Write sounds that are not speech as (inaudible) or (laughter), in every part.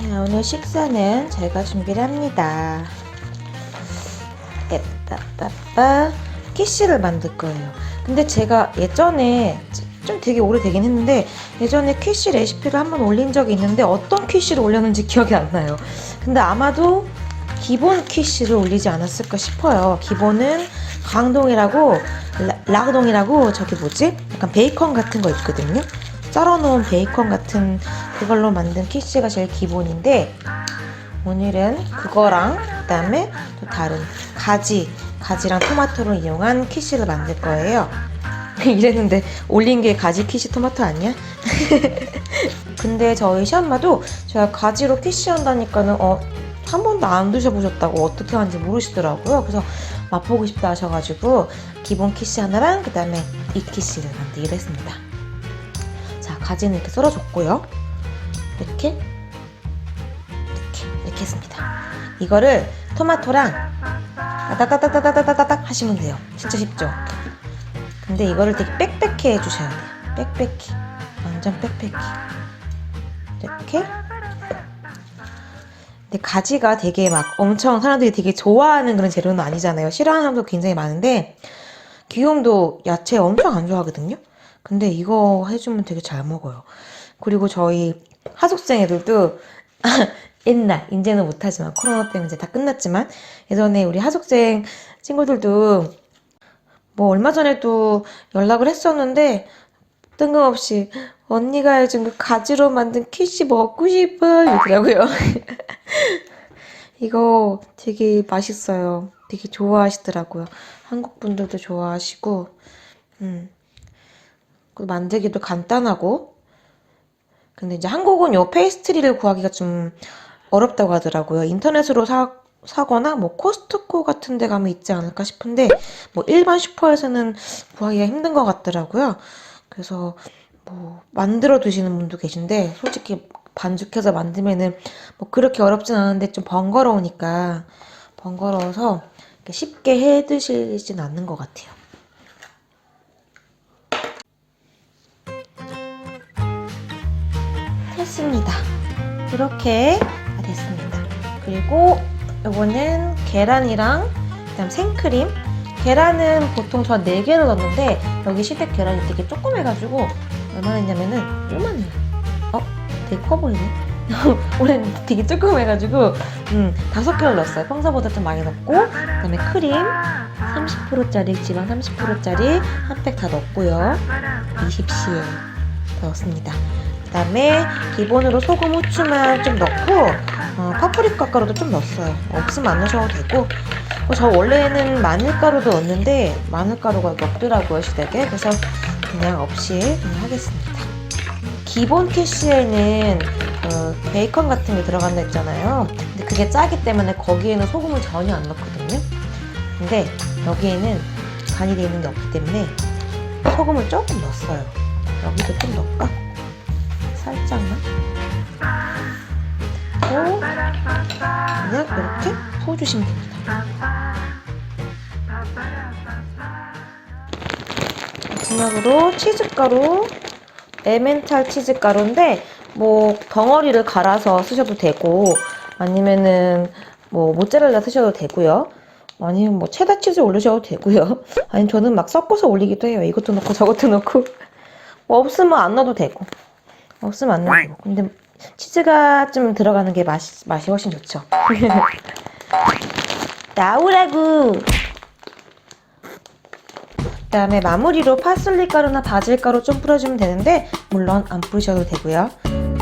자, 오늘 식사는 제가 준비를 합니다. 에빠빠빠 키시를 만들 거예요. 근데 제가 예전에 좀 되게 오래되긴 했는데 예전에 퀴시 레시피를 한번 올린 적이 있는데 어떤 퀴시를 올렸는지 기억이 안 나요. 근데 아마도 기본 퀴시를 올리지 않았을까 싶어요. 기본은 강동이라고 라- 라그동이라고 저기 뭐지? 약간 베이컨 같은 거 있거든요. 썰어놓은 베이컨 같은 그걸로 만든 퀴시가 제일 기본인데 오늘은 그거랑 그 다음에 또 다른 가지 가지랑 토마토를 이용한 퀴시를 만들 거예요. (laughs) 이랬는데 올린 게 가지 퀴시 토마토 아니야? (laughs) 근데 저희 시엄마도 제가 가지로 퀴시 한다니까는 어, 한 번도 안 드셔보셨다고 어떻게 하는지 모르시더라고요. 그래서 맛보고 싶다 하셔가지고 기본 퀴시 하나랑 그 다음에 이 퀴시를 만들기로 했습니다. 자, 가지는 이렇게 썰어줬고요. 이렇게 이렇게 이렇게 했습니다. 이거를 토마토랑 따다다다다다다닥 하시면 돼요. 진짜 쉽죠? 근데 이거를 되게 빽빽해 해주셔야 돼요. 빽빽히. 완전 빽빽히. 이렇게. 근데 가지가 되게 막 엄청 사람들이 되게 좋아하는 그런 재료는 아니잖아요. 싫어하는 사람도 굉장히 많은데, 귀염도 야채 엄청 안 좋아하거든요? 근데 이거 해주면 되게 잘 먹어요. 그리고 저희 하숙생 애들도 (laughs) 옛날, 이제는 못하지만, 코로나 때문에 이제 다 끝났지만, 예전에 우리 하숙생 친구들도 뭐 얼마 전에도 연락을 했었는데 뜬금없이 언니가 해준 그 가지로 만든 키시 먹고 싶어 이러더라고요. (laughs) 이거 되게 맛있어요. 되게 좋아하시더라고요. 한국 분들도 좋아하시고, 음, 그 만들기도 간단하고. 근데 이제 한국은 요 페이스트리를 구하기가 좀 어렵다고 하더라고요. 인터넷으로 사, 사거나 뭐 코스트코 같은 데 가면 있지 않을까 싶은데 뭐 일반 슈퍼에서는 구하기가 힘든 것 같더라고요. 그래서 뭐 만들어 두시는 분도 계신데 솔직히 반죽해서 만들면은 뭐 그렇게 어렵진 않은데 좀 번거로우니까 번거로워서 쉽게 해 드시진 않는 것 같아요. 됐습니다. 이렇게 다 됐습니다. 그리고 요거는 계란이랑 그다음 생크림. 계란은 보통 저 4개를 넣었는데 여기 시댁 계란이 되게 조그매가지고 얼마나 했냐면은 요만해요. 어? 되게 커 보이네. (laughs) 올해는 되게 조그매가지고 음, 5개를 넣었어요. 평소보다 좀 많이 넣고 그 다음에 크림 30%짜리 지방 30%짜리 한 팩 다 넣었고요. 20cl 넣었습니다. 그다음에 기본으로 소금, 후추만 좀 넣고 어, 파프리카 가루도 좀 넣었어요. 없으면 안 넣으셔도 되고 어, 저 원래는 마늘가루도 넣었는데 마늘가루가 없더라고요 시댁에 그래서 그냥 없이 그냥 하겠습니다. 기본 캐시에는 어, 베이컨 같은 게 들어간다 했잖아요. 근데 그게 짜기 때문에 거기에는 소금을 전혀 안 넣거든요. 근데 여기에는 간이 되어 있는 게 없기 때문에 소금을 조금 넣었어요. 여기도 좀 넣을까? 살짝만. 그리고 그냥 이렇게 부어주시면 됩니다. 마지막으로 치즈가루, 에멘탈 치즈가루인데 뭐 덩어리를 갈아서 쓰셔도 되고 아니면은 뭐 모짜렐라 쓰셔도 되고요. 아니면 뭐 체다 치즈 올리셔도 되고요. 아니 저는 막 섞어서 올리기도 해요. 이것도 넣고 저것도 넣고 뭐 없으면 안 넣어도 되고 없으면 안 넣어도 되고 근데 치즈가 좀 들어가는 게 맛이 맛이 훨씬 좋죠. (laughs) 나오라고. 그 다음에 마무리로 파슬리 가루나 바질 가루 좀 뿌려주면 되는데 물론 안 뿌리셔도 되고요.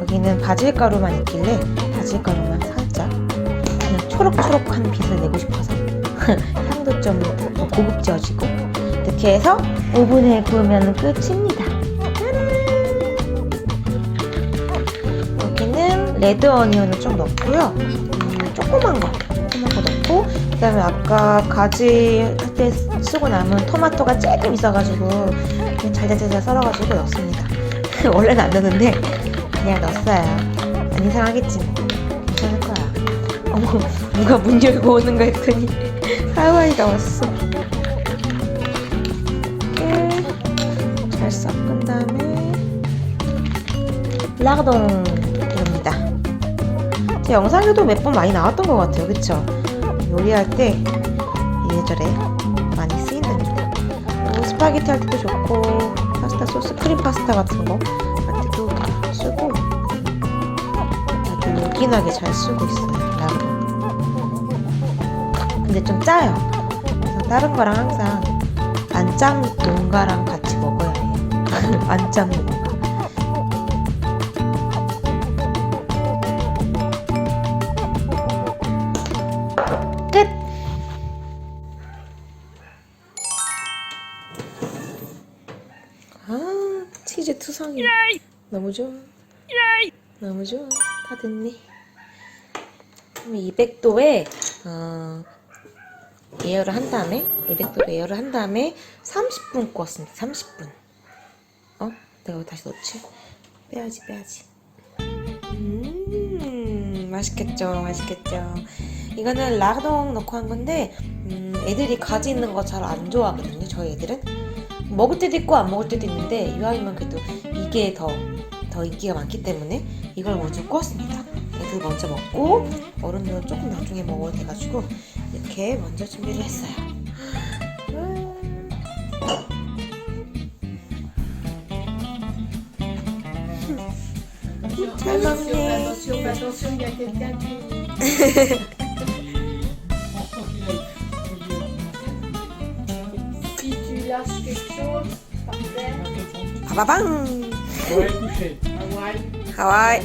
여기는 바질 가루만 있길래 바질 가루만 살짝 그냥 초록초록한 빛을 내고 싶어서 (laughs) 향도 좀 고급져지고 이렇게 해서 오븐에 구우면 끝입니다. 레드 어니언을 좀 넣고요. 음, 조그만 거, 조그만 거 넣고 그다음에 아까 가지 할 때 쓰고 남은 토마토가 조금 있어가지고 그냥 잘잘잘 썰어가지고 넣습니다. (laughs) 원래는 안 넣는데 그냥 넣었어요. 안 이상하겠지 뭐. 괜찮을 거야. 어머 누가 문 열고 오는 거 했더니 (laughs) 하와이가 왔어. 잘 섞은 다음에 라그동입니다. 제 영상에도 몇 번 많이 나왔던 것 같아요. 그쵸? 요리할 때 예절에 많이 쓰인답니다. 뭐 스파게티 할 때도 좋고 파스타 소스, 크림 파스타 같은 거 할 때도 쓰고 아주 요긴하게 잘 쓰고 있어요. 라고. 근데 좀 짜요. 그래서 다른 거랑 항상 안짱 농가랑 같이 먹어야 해요. (laughs) 안짱 농가. 끝! 아, 치즈 투성이. 너무 좋아. 너무 좋아. 다 됐네. 그럼 200도에, 어, 예열을 한 다음에, 200도로 예열을 한 다음에 30분 구웠습니다. 30분. 어? 내가 왜 다시 넣지? 빼야지, 빼야지. 음, 맛있겠죠, 맛있겠죠. 이거는 라동 넣고 한 건데, 음, 애들이 가지 있는 거 잘 안 좋아하거든요, 저희 애들은. 먹을 때도 있고 안 먹을 때도 있는데, 이왕이면 그래도 이게 더, 더 인기가 많기 때문에 이걸 먼저 구웠습니다. 애들 먼저 먹고, 어른들은 조금 나중에 먹어도 돼가지고, 이렇게 먼저 준비를 했어요. 잘 먹네. Si tu lâches quelque chose par terre, 바바방! Hawaï, 하와이.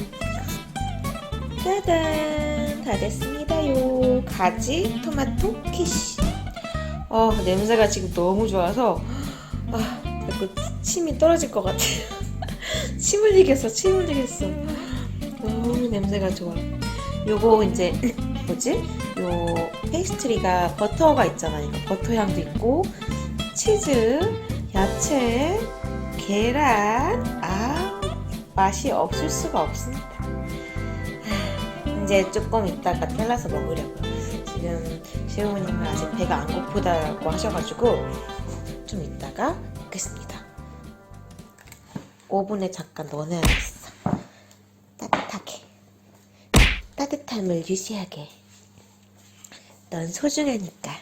짜잔! 다 됐습니다요. 가지, 토마토, 키시. 어, 냄새가 지금 너무 좋아서, 아, 자꾸 침이 떨어질 것 같아요. 침 흘리겠어, 침 흘리겠어. 냄새가 좋아. 요거 이제, (laughs) 뭐지? 요 페이스트리가 버터가 있잖아요. 버터 향도 있고, 치즈, 야채, 계란, 아, 맛이 없을 수가 없습니다. 하, 이제 조금 있다가 잘라서 먹으려고요. 지금 시어머님은 아직 배가 안 고프다고 하셔가지고 좀 있다가 먹겠습니다. 오븐에 잠깐 넣어놔야겠어. 따뜻하게. 따뜻함을 유지하게. 넌 소중하니까.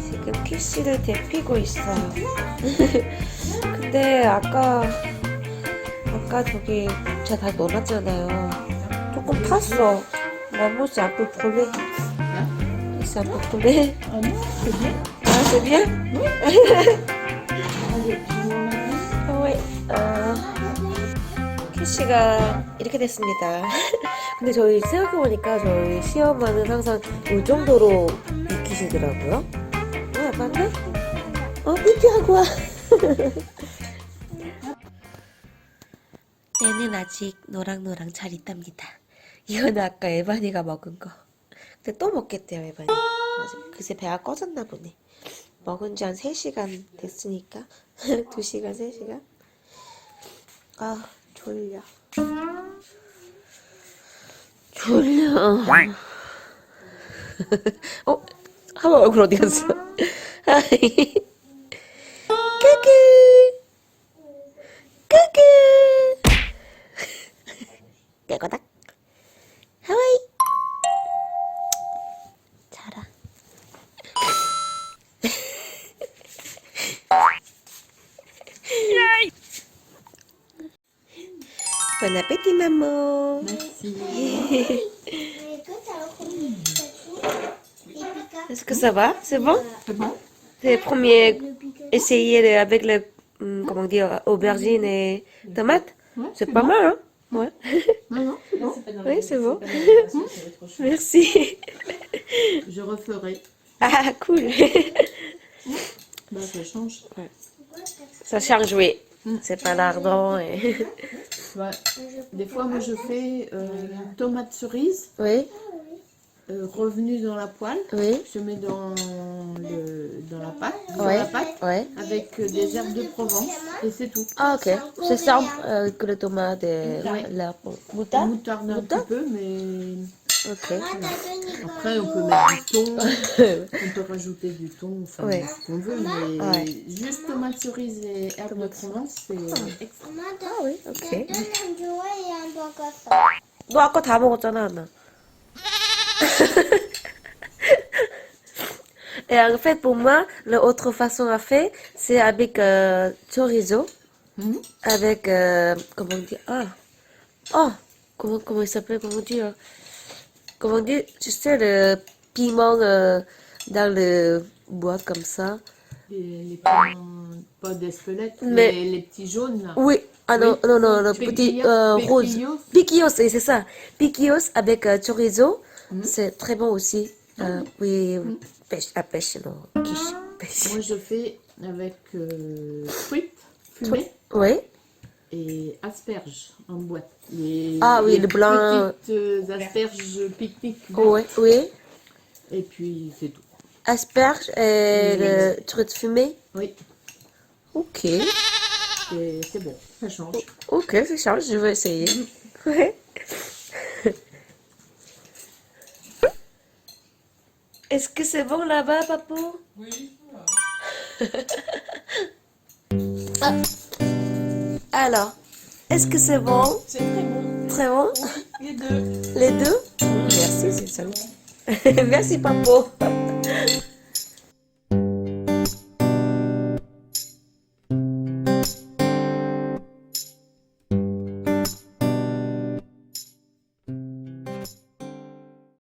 지금 키씨를 데피고 있어요. (laughs) 근데 아까 아까 저기 제가 다 넣어놨잖아요. 조금 탔어. 마모 c'est un peu brûlé. C'est un peu brûlé. Ah non, c'est bien. Ah, c'est bien? 아, 왜, 어, 키씨가 이렇게 됐습니다. (laughs) 근데 저희 생각해보니까 저희 시어머는 항상 이 정도로 익히시더라고요. 어, 약간데? 어, 삐삐하고 와. (laughs) 얘는 아직 노랑노랑 잘 있답니다. 이거는 아까 에반이가 먹은 거. 근데 또 먹겠대요, 에반이. 아직 그새 배가 꺼졌나 보네. 먹은 지 한 3시간 됐으니까. (laughs) 2시간, 3시간. 아, 졸려. 졸려. (laughs) 어? 하마 얼굴 어디 갔어? (laughs) 하이. Bon appétit, maman. Merci. Est-ce que ça va? C'est bon? C'est bon C'est le premier essayer avec le, hum, comment dire, aubergine et tomate Ouais, C'est pas mal, hein? Ouais. Non, non, c'est bon. (laughs) Oui, c'est bon. (laughs) Merci. Je referai. Ah, cool. Bah, ça change. Ça change, oui. Mm. C'est pas lardant. Et... (laughs) Ouais. Des fois, moi, je fais euh, tomate cerise, Oui, euh, revenu dans la poêle. oui. Je mets dans le dans la pâte, la avec euh, des herbes de Provence, et c'est tout. Ah, ok. C'est simple euh, que le tomate et la moutarde. Moutarde? Un petit peu, mais Ok. après on peut mettre du thon, on (laughs) peut rajouter du thon, enfin Ouais. ce qu'on veut, mais Ouais. juste tomates cerises et herbes de Tomates. Provence, c'est extra. Ah oui, ok. 나는 좋아해 안 먹었어. 너 아까 다 먹었잖아, 나. Et en fait, pour moi, l'autre façon à faire, c'est avec euh, chorizo, Mhm. avec, euh, comment on dit, ah, oh, comment, comment il s'appelle, comment dire, Comment dire, tu sais, le piment euh, dans le boîte comme ça. Les, les piments, pas d'espelette, Mais- mais les petits jaunes là. Oui, ah non, Oui. non, non, le petit euh, rose. piquillos. C'est ça. Piquillos avec euh, chorizo, Mhm. c'est très bon aussi. Euh, oui, pêche, à pêche, non, quiche, pêche. Moi je fais avec truites fumées Oui, et asperges en boîte. Les, Ah oui, les le blanc. Petites euh, asperges pique-nique. oui, oui. Et puis c'est tout. Asperges et le truc fumé. Oui, Ok, c'est bon, ça change. ok, c'est charge, je vais essayer. (laughs) Ouais. Est-ce que c'est bon là-bas, papou Oui, Ah. (laughs) Alors, est-ce que c'est bon? C'est très bon. Très bon? Les deux. Les deux? Merci, c'est ça. (laughs) Merci, papou.